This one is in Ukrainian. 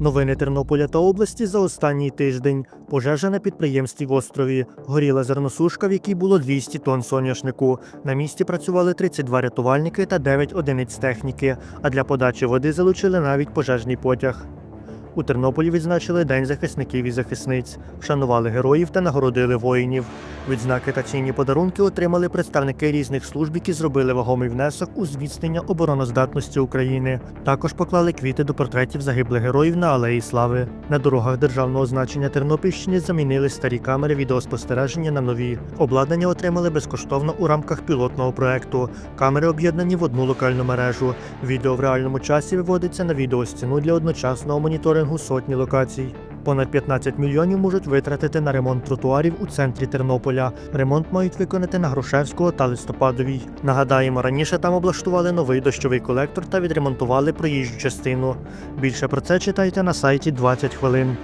Новини Тернополя та області за останній тиждень. Пожежа на підприємстві в острові. Горіла зерносушка, в якій було 200 тонн соняшнику. На місці працювали 32 рятувальники та 9 одиниць техніки. А для подачі води залучили навіть пожежний потяг. У Тернополі відзначили День захисників і захисниць, вшанували героїв та нагородили воїнів. Відзнаки та цінні подарунки отримали представники різних служб, які зробили вагомий внесок у зміцнення обороноздатності України. Також поклали квіти до портретів загиблих героїв на Алеї Слави. На дорогах державного значення Тернопільщини замінили старі камери відеоспостереження на нові. Обладнання отримали безкоштовно у рамках пілотного проекту. Камери об'єднані в одну локальну мережу. Відео в реальному часі виводиться на відеостіну для одночасного моніторингу сотні локацій. Понад 15 мільйонів можуть витратити на ремонт тротуарів у центрі Тернополя. Ремонт мають виконати на Грушевського та Листопадовій. Нагадаємо, раніше там облаштували новий дощовий колектор та відремонтували проїжджу частину. Більше про це читайте на сайті 20 хвилин.